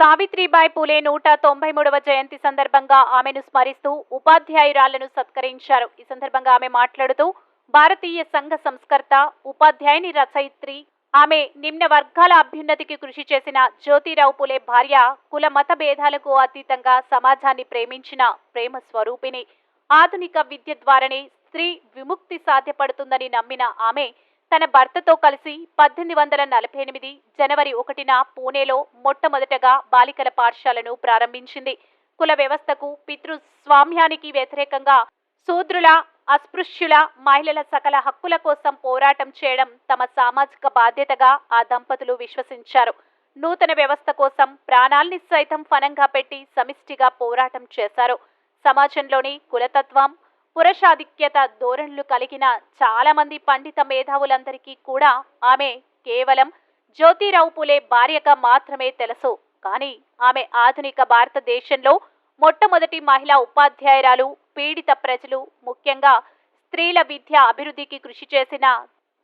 సావిత్రిబాయి పూలే నూట తొంభై మూడవ జయంతి సందర్భంగా ఆమెను స్మరిస్తూ ఉపాధ్యాయురాలను సత్కరించారు. ఈ సందర్భంగా ఆమె మాట్లాడుతూ భారతీయ సంఘ సంస్కర్త ఉపాధ్యాయుని రచయిత్రి ఆమె నిమ్న వర్గాల అభ్యున్నతికి కృషి చేసిన జ్యోతిరావు పులే భార్య కుల మత భేదాలకు అతీతంగా సమాజాన్ని ప్రేమించిన ప్రేమ స్వరూపిణి. ఆధునిక విద్య ద్వారానే స్త్రీ విముక్తి సాధ్యపడుతుందని నమ్మిన ఆమె తన భర్తతో కలిసి పద్దెనిమిది వందల నలభై ఎనిమిది జనవరి ఒకటిన పూణేలో మొట్టమొదటగా బాలికల పాఠశాలను ప్రారంభించింది. కుల వ్యవస్థకు పితృస్వామ్యానికి వ్యతిరేకంగా శూద్రుల అస్పృశ్యుల మహిళల సకల హక్కుల కోసం పోరాటం చేయడం తమ సామాజిక బాధ్యతగా ఆ దంపతులు విశ్వసించారు. నూతన వ్యవస్థ కోసం ప్రాణాల్ని సైతం ఫనంగా పెట్టి సమిష్టిగా పోరాటం చేశారు. సమాజంలోని కులతత్వం పురుషాధిక్యత ధోరణులు కలిగిన చాలామంది పండిత మేధావులందరికీ కూడా ఆమె కేవలం జ్యోతిరావు పులే భార్యగా మాత్రమే తెలుసు. కానీ ఆమె ఆధునిక భారతదేశంలో మొట్టమొదటి మహిళా ఉపాధ్యాయురాలు పీడిత ప్రజలు ముఖ్యంగా స్త్రీల విద్య అభివృద్ధికి కృషి చేసిన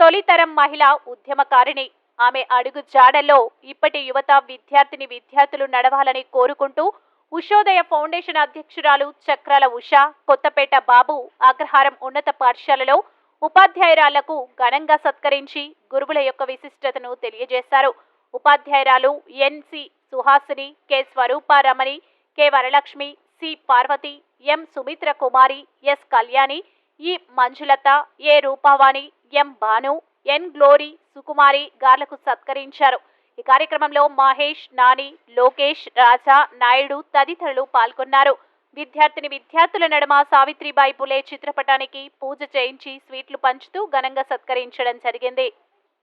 తొలితరం మహిళా ఉద్యమకారిణి ఆమె అడుగు జాడల్లో ఇప్పటి యువత విద్యార్థిని విద్యార్థులు నడవాలని కోరుకుంటూ ఉషోదయ ఫౌండేషన్ అధ్యక్షురాలు చక్రాల ఉష కొత్తపేట బాబు అగ్రహారం ఉన్నత పాఠశాలలో ఉపాధ్యాయురాలకు ఘనంగా సత్కరించి గురువుల యొక్క విశిష్టతను తెలియజేశారు. ఉపాధ్యాయురాలు NC Suhasini K Swarooparamani K Varalakshmi C Parvathi M Sumitra Kumari S Kalyani E Manjulatha A Roopavani M Bhanu N Glory Sukumari గార్లకు సత్కరించారు. ఈ కార్యక్రమంలో మహేష్ నాని లోకేష్ రాజా నాయుడు తదితరులు పాల్గొన్నారు. విద్యార్థిని విద్యార్థుల నడుమ సావిత్రిబాయి పులే చిత్రపటానికి పూజ చేయించి స్వీట్లు పంచుతూ ఘనంగా సత్కరించడం జరిగింది.